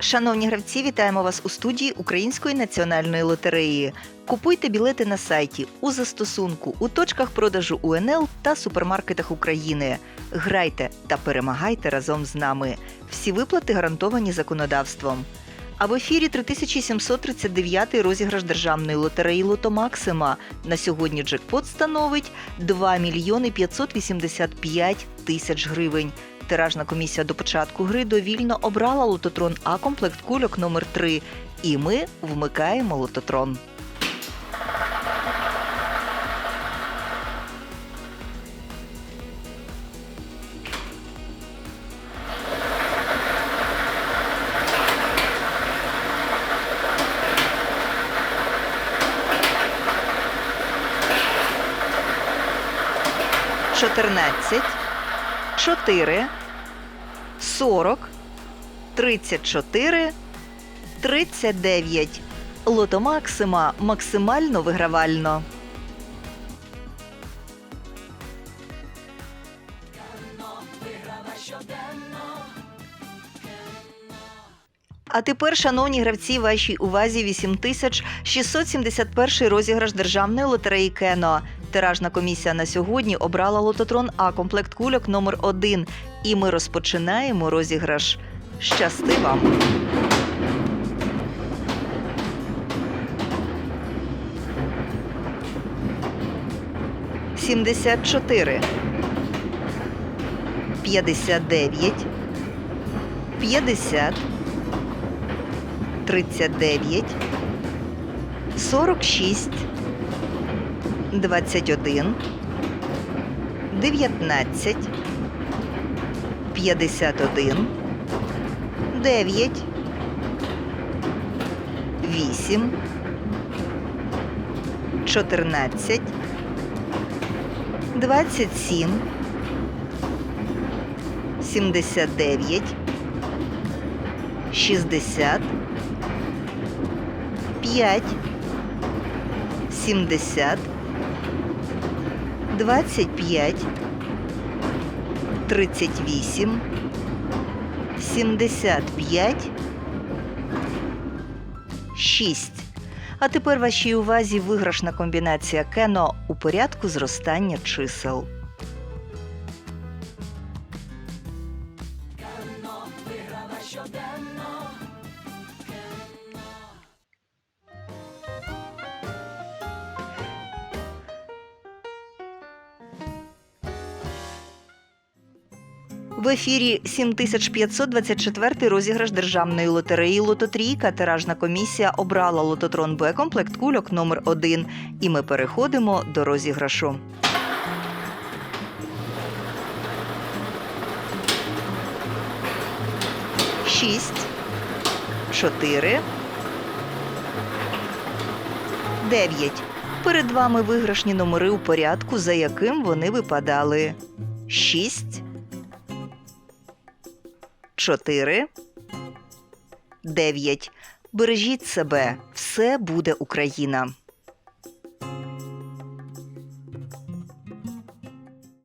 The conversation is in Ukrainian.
Шановні гравці, вітаємо вас у студії Української національної лотереї. Купуйте білети на сайті, у застосунку, у точках продажу УНЛ та супермаркетах України. Грайте та перемагайте разом з нами. Всі виплати гарантовані законодавством. А в ефірі 3739 розіграш державної лотереї Лото Максима. На сьогодні джекпот становить 2 мільйони 585 тисяч гривень. Тиражна комісія до початку гри довільно обрала лототрон А комплект кульок номер 3 І ми вмикаємо лототрон. Чотирнадцять, чотири, сорок, тридцять чотири, тридцять дев'ять. Лото Максима максимально вигравально. А тепер, шановні гравці, вашій увазі 8671 розіграш державної лотереї Кено. Тиражна комісія на сьогодні обрала лототрон А комплект кульок номер 1 І ми розпочинаємо розіграш. Щасти вам! Сімдесят чотири. П'ятдесят дев'ять. П'ятдесят. Тридцять дев'ять. Сорок шість. 21, 19, 51, 9, 8, 14, 27, 79, 60, 5, 70, 25, 38, 75, 6. А тепер вашій увазі виграшна комбінація кено у порядку зростання чисел. В ефірі 7524 розіграш державної лотереї Лототрійка. Тиражна комісія обрала лототрон Б комплект кульок номер 1 І ми переходимо до розіграшу. Шість, чотири, дев'ять. Перед вами виграшні номери у порядку, за яким вони випадали. Шість. 4, 9. Бережіть себе. Все буде Україна.